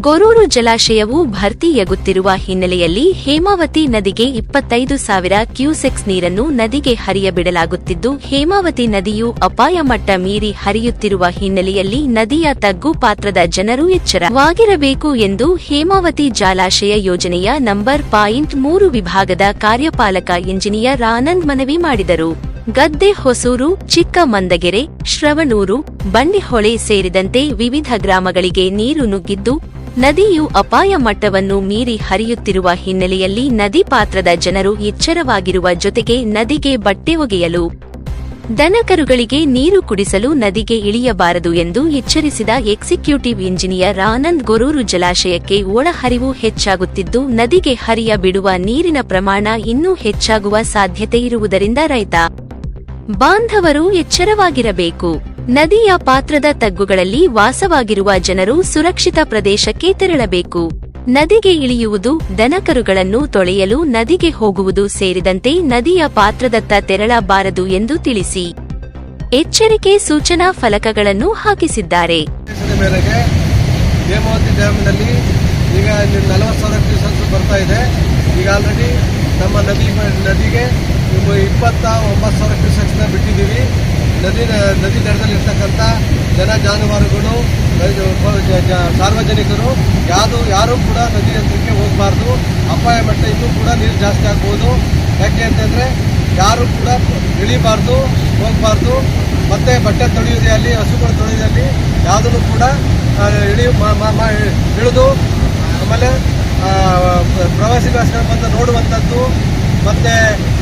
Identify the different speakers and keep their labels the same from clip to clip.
Speaker 1: ಗೊರೂರು ಜಲಾಶಯವು ಭರ್ತಿಯಾಗುತ್ತಿರುವ ಹಿನ್ನೆಲೆಯಲ್ಲಿ ಹೇಮಾವತಿ ನದಿಗೆ ಇಪ್ಪತ್ತೈದು ಸಾವಿರ ಕ್ಯೂಸೆಕ್ಸ್ ನೀರನ್ನು ನದಿಗೆ ಹರಿಯಬಿಡಲಾಗುತ್ತಿದ್ದು, ಹೇಮಾವತಿ ನದಿಯು ಅಪಾಯ ಮಟ್ಟ ಮೀರಿ ಹರಿಯುತ್ತಿರುವ ಹಿನ್ನೆಲೆಯಲ್ಲಿ ನದಿಯ ತಗ್ಗು ಪಾತ್ರದ ಜನರು ಎಚ್ಚರವಾಗಿರಬೇಕು ಎಂದು ಹೇಮಾವತಿ ಜಲಾಶಯ ಯೋಜನೆಯ ನಂಬರ್ ಪಾಯಿಂಟ್ ಮೂರು ವಿಭಾಗದ ಕಾರ್ಯಪಾಲಕ ಇಂಜಿನಿಯರ್ ಆನಂದ್ ಮನವಿ ಮಾಡಿದರು. ಗದ್ದೆ ಹೊಸೂರು, ಚಿಕ್ಕಮಂದಗೆರೆ, ಶ್ರವಣೂರು, ಬಂಡಿಹೊಳೆ ಸೇರಿದಂತೆ ವಿವಿಧ ಗ್ರಾಮಗಳಿಗೆ ನೀರು ನುಗ್ಗಿದ್ದು ನದಿಯು ಅಪಾಯ ಮಟ್ಟವನ್ನು ಮೀರಿ ಹರಿಯುತ್ತಿರುವ ಹಿನ್ನೆಲೆಯಲ್ಲಿ ನದಿ ಪಾತ್ರದ ಜನರು ಎಚ್ಚರವಾಗಿರುವ ಜೊತೆಗೆ ನದಿಗೆ ಬಟ್ಟೆ ಒಗೆಯಲು, ದನಕರುಗಳಿಗೆ ನೀರು ಕುಡಿಸಲು ನದಿಗೆ ಇಳಿಯಬಾರದು ಎಂದು ಎಚ್ಚರಿಸಿದ ಎಕ್ಸಿಕ್ಯೂಟಿವ್ ಇಂಜಿನಿಯರ್ ಆನಂದ್ ಗೊರೂರು ಜಲಾಶಯಕ್ಕೆ ಒಳಹರಿವು ಹೆಚ್ಚಾಗುತ್ತಿದ್ದು, ನದಿಗೆ ಹರಿಯ ಬಿಡುವ ನೀರಿನ ಪ್ರಮಾಣ ಇನ್ನೂ ಹೆಚ್ಚಾಗುವ ಸಾಧ್ಯತೆ ಇರುವುದರಿಂದ ರೈತ ಬಾಂಧವರು ಎಚ್ಚರವಾಗಿರಬೇಕು. ನದಿಯ ಪಾತ್ರದ ತಗ್ಗುಗಳಲ್ಲಿ ವಾಸವಾಗಿರುವ ಜನರು ಸುರಕ್ಷಿತ ಪ್ರದೇಶಕ್ಕೆ ತೆರಳಬೇಕು. ನದಿಗೆ ಇಳಿಯುವುದು, ದನಕರುಗಳನ್ನು ತೊಳೆಯಲು ನದಿಗೆ ಹೋಗುವುದು ಸೇರಿದಂತೆ ನದಿಯ ಪಾತ್ರದತ್ತ ತೆರಳಬಾರದು ಎಂದು ತಿಳಿಸಿ. ಎಚ್ಚರಿಕೆ ಸೂಚನಾ ಫಲಕಗಳನ್ನು ಹಾಕಿಸಿದ್ದಾರೆ.
Speaker 2: ಈಗ ನಲವತ್ತು ಸಾವಿರ ಕ್ಯೂಸೆಕ್ಸ್ ಬರ್ತಾ ಇದೆ. ಈಗ ಆಲ್ರೆಡಿ ನಮ್ಮ ನದಿ ನದಿಗೆ ಇಪ್ಪ- ಇಪ್ಪತ್ತ ಒಂಬತ್ತು ಸಾವಿರ ಬಿಟ್ಟಿದ್ದೀವಿ ನದಿ ನದಿ ದಡದಲ್ಲಿ ಇರ್ತಕ್ಕಂಥ ಜನ ಜಾನುವಾರುಗಳು ಸಾರ್ವಜನಿಕರು ಯಾವುದು ಯಾರೂ ಕೂಡ ನದಿ ಹತ್ರಕ್ಕೆ ಹೋಗಬಾರ್ದು. ಅಪಾಯ ಮಟ್ಟ ಇನ್ನೂ ಕೂಡ ನೀರು ಜಾಸ್ತಿ ಆಗ್ಬೋದು. ಯಾಕೆ ಅಂತಂದರೆ ಯಾರು ಕೂಡ ಇಳಿಬಾರ್ದು, ಹೋಗಬಾರ್ದು. ಮತ್ತೆ ಬಟ್ಟೆ ತೊಳೆಯೋದೇ ಅಲ್ಲಿ, ಹಸುಗಳು ತೊಳೆಯೋದಲ್ಲಿ ಯಾವುದನ್ನು ಕೂಡ ಇಳಿ ಇಳಿದು ಆಮೇಲೆ ಪ್ರವಾಸಿಗೋಸ್ಕರ ಬಂದು ನೋಡುವಂಥದ್ದು ಮತ್ತು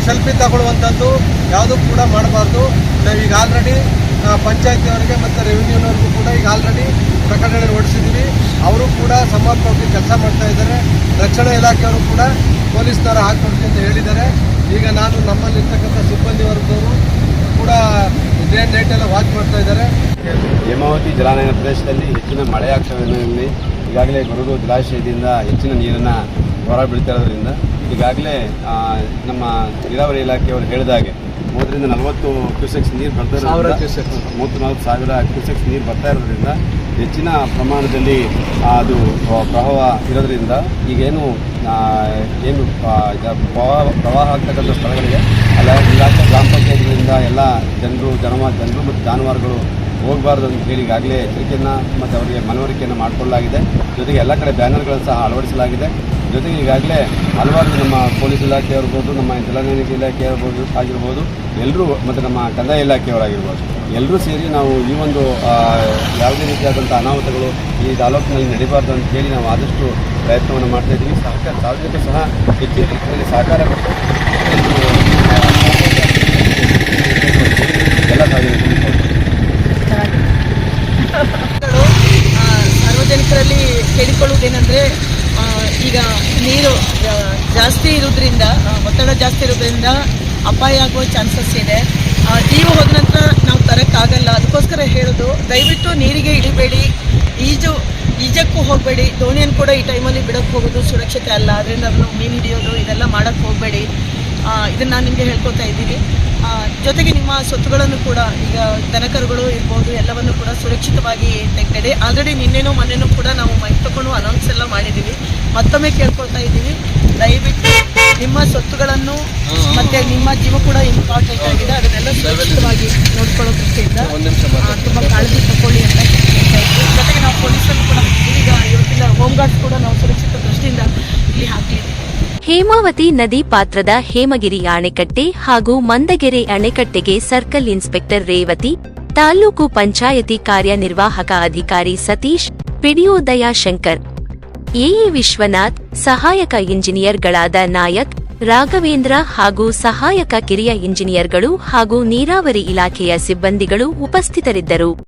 Speaker 2: ಸೆಲ್ಫಿ ತಗೊಳ್ಳುವಂಥದ್ದು ಯಾವುದೂ ಕೂಡ ಮಾಡಬಾರ್ದು. ಈಗ ಆಲ್ರೆಡಿ ಪಂಚಾಯತಿಯವರಿಗೆ ಮತ್ತು ರೆವಿನ್ಯೂನವ್ರಿಗೂ ಕೂಡ ಈಗ ಆಲ್ರೆಡಿ ಪ್ರಕಟಣೆ ಹೊಡಿಸಿದ್ದೀವಿ ಅವರು ಕೂಡ ಸಮರ್ಪಕವಾಗಿ ಕೆಲಸ ಮಾಡ್ತಾ ಇದ್ದಾರೆ. ರಕ್ಷಣಾ ಇಲಾಖೆಯವರು ಕೂಡ ಪೊಲೀಸ್ನವರ ಹಾಕ್ಕೊಡ್ತೀವಿ ಅಂತ ಹೇಳಿದ್ದಾರೆ. ಈಗ ನಾನು ನಮ್ಮಲ್ಲಿರ್ತಕ್ಕಂಥ ಸಿಬ್ಬಂದಿ ವರ್ಗದವರು ಕೂಡ ಡೇ ನೈಟ್ ಎಲ್ಲ ವಾಚ್ ಮಾಡ್ತಾ ಇದ್ದಾರೆ.
Speaker 3: ಹೇಮಾವತಿ, ಜಲಾನಯನ ಪ್ರದೇಶದಲ್ಲಿ ಹೆಚ್ಚಿನ ಮಳೆ ಇದೆ ಹಿನ್ನೆಲೆಯಲ್ಲಿ ಈಗಾಗಲೇ ಗೊರೂರು ಜಲಾಶಯದಿಂದ ಹೆಚ್ಚಿನ ನೀರನ್ನು ಹೊರ ಬೀಳ್ತಾ ಇರೋದ್ರಿಂದ ಈಗಾಗಲೇ ನಮ್ಮ ನೀರಾವರಿ ಇಲಾಖೆಯವರು ಹೇಳಿದಾಗೆ ಮೂವತ್ತರಿಂದ ನಲವತ್ತು ಕ್ಯೂಸೆಕ್ಸ್ ನೀರು ಬರ್ತಾ ಇರೋದ್ರಿಂದ. ಮೂವತ್ತು ನಲವತ್ತು ಸಾವಿರ ಕ್ಯೂಸೆಕ್ಸ್ ನೀರು ಬರ್ತಾ ಇರೋದ್ರಿಂದ ಹೆಚ್ಚಿನ ಪ್ರಮಾಣದಲ್ಲಿ ಅದು ಪ್ರ- ಪ್ರವಾಹ ಇರೋದ್ರಿಂದ ಈಗೇನು ಏನು ಪ್ರವಾಹ ಪ್ರವಾಹ ಆಗ್ತಕ್ಕಂಥ ಸ್ಥಳಗಳಿಗೆ ಅಲ್ಲ ಇಲಾಖೆ ಗ್ರಾಮ ಪಂಚಾಯತ್ಗಳಿಂದ ಎಲ್ಲ ಜನರು ಜನಮ ಜನರು ಮತ್ತು ಜಾನುವಾರುಗಳು ಹೋಗಬಾರ್ದು ಅಂತ ಹೇಳಿ ಈಗಾಗಲೇ ಎಚ್ಚರಿಕೆಯನ್ನು ಮತ್ತು ಅವರಿಗೆ ಮನವರಿಕೆಯನ್ನು ಮಾಡಿಕೊಳ್ಳಲಾಗಿದೆ. ಜೊತೆಗೆ ಎಲ್ಲ ಕಡೆ ಬ್ಯಾನರ್ಗಳನ್ನು ಸಹ ಅಳವಡಿಸಲಾಗಿದೆ. ಜೊತೆಗೆ ಈಗಾಗಲೇ ಹಲವಾರು ನಮ್ಮ ಪೊಲೀಸ್ ಇಲಾಖೆ ಇರ್ಬೋದು ನಮ್ಮ ಜಲನಯನಿಕ ಇಲಾಖೆ ಇರ್ಬೋದು ಆಗಿರ್ಬೋದು ಎಲ್ಲರೂ ಮತ್ತು ನಮ್ಮ ಕಂದಾಯ ಇಲಾಖೆಯವರಾಗಿರ್ಬೋದು ಎಲ್ಲರೂ ಸೇರಿ ನಾವು ಈ ಒಂದು ಯಾವುದೇ ರೀತಿಯಾದಂಥ ಅನಾಹುತಗಳು ಈ ತಾಲೂಕಿನಲ್ಲಿ ನಡೀಬಾರ್ದು ಅಂತ ಹೇಳಿ ನಾವು ಆದಷ್ಟು ಪ್ರಯತ್ನವನ್ನು ಮಾಡ್ತಾ ಇದ್ದೀವಿ. ಸಹಕಾರ ಸಾರ್ವಜನಿಕರು ಸಹ ಹೆಚ್ಚಿನ ರೀತಿಯಲ್ಲಿ ಸಹಕಾರ ಕೊಟ್ಟು ಎಲ್ಲ ಸಾರ್ವಜನಿಕರು
Speaker 4: ಗಳು, ಆ, ಸಾರ್ವಜನಿಕರಲ್ಲಿ ಕೇಳಿಕೊಳ್ಳುವುದೇನೆಂದರೆ ಈಗ ನೀರು ಜಾಸ್ತಿ ಇರೋದ್ರಿಂದ ಒತ್ತಡ ಜಾಸ್ತಿ ಇರೋದ್ರಿಂದ ಅಪಾಯ ಆಗುವ ಚಾನ್ಸಸ್ ಇದೆ. ನೀವು ಹೋದ ನಂತರ ನಾವು ತರೋಕ್ಕಾಗಲ್ಲ. ಅದಕ್ಕೋಸ್ಕರ ಹೇಳೋದು, ದಯವಿಟ್ಟು ನೀರಿಗೆ ಇಳಿಬೇಡಿ. ಈಜು, ಈಜಕ್ಕೂ ಹೋಗಬೇಡಿ. ದೋಣಿಯನ್ನು ಕೂಡ ಈ ಟೈಮಲ್ಲಿ ಬಿಡಕ್ಕೆ ಹೋಗೋದು ಸುರಕ್ಷತೆ ಅಲ್ಲ. ಅದರಿಂದ ನಾವು ಮೀನು ಹಿಡಿಯೋದು, ಇದೆಲ್ಲ ಮಾಡೋಕ್ಕೆ ಹೋಗಬೇಡಿ. ಇದನ್ನು ನಾನು ನಿಮಗೆ ಹೇಳ್ಕೊತಾ ಇದ್ದೀನಿ. ಜೊತೆಗೆ ನಿಮ್ಮ ಸ್ವತ್ತುಗಳನ್ನು ಕೂಡ ಈಗ ದನಕರುಗಳು ಇರ್ಬೋದು ಎಲ್ಲವನ್ನು ಕೂಡ ಸುರಕ್ಷಿತವಾಗಿ ತೆಗ್ದಿದೆ. ಆಲ್ರೆಡಿ ನಿನ್ನೆನೂ ಮೊನ್ನೆನೂ ಕೂಡ ನಾವು ಮೈಕ್ ತಗೊಂಡು ಅನೌನ್ಸ್ ಎಲ್ಲ ಮಾಡಿದ್ದೀವಿ. ಮತ್ತೊಮ್ಮೆ ಕೇಳ್ಕೊಳ್ತಾ ಇದ್ದೀವಿ. ದಯವಿಟ್ಟು ನಿಮ್ಮ ಸ್ವತ್ತುಗಳನ್ನು ಮತ್ತೆ ನಿಮ್ಮ ಜೀವ ಕೂಡ ಇಂಪಾರ್ಟೆಂಟ್ ಆಗಿದೆ. ಅದನ್ನೆಲ್ಲ ಸುರಕ್ಷಿತವಾಗಿ ನೋಡ್ಕೊಳ್ಳೋ ದೃಷ್ಟಿಯಿಂದ ತುಂಬ ಕಾಳಜಿ ತಗೊಳ್ಳಿ ಅಂತ ಜೊತೆಗೆ ನಾವು ಪೊಲೀಸರು ಕೂಡ ಈಗ ಇವತ್ತಿನ ಹೋಮ್ ಗಾರ್ಡ್ಸ್ ಕೂಡ ನಾವು ಸುರಕ್ಷಿತ ದೃಷ್ಟಿಯಿಂದ ಇಲ್ಲಿ ಹಾಕಲಿದ್ದೀವಿ
Speaker 1: ಹೇಮಾವತಿ ನದಿ ಪಾತ್ರದ ಹೇಮಗಿರಿ ಅಣೆಕಟ್ಟೆ ಹಾಗೂ ಮಂದಗೆರೆ ಅಣೆಕಟ್ಟೆಗೆ ಸರ್ಕಲ್ ಇನ್ಸ್ಪೆಕ್ಟರ್ ರೇವತಿ, ತಾಲೂಕು ಪಂಚಾಯತಿ ಕಾರ್ಯನಿರ್ವಾಹಕ ಅಧಿಕಾರಿ ಸತೀಶ್ ಪಿಡಿಒ ದಯಾಶಂಕರ್ ಎಇ ವಿಶ್ವನಾಥ್, ಸಹಾಯಕ ಇಂಜಿನಿಯರ್ಗಳಾದ ನಾಯಕ್, ರಾಘವೇಂದ್ರ ಹಾಗೂ ಸಹಾಯಕ ಕಿರಿಯ ಇಂಜಿನಿಯರ್ಗಳು ಹಾಗೂ ನೀರಾವರಿ ಇಲಾಖೆಯ ಸಿಬ್ಬಂದಿಗಳು ಉಪಸ್ಥಿತರಿದ್ದರು.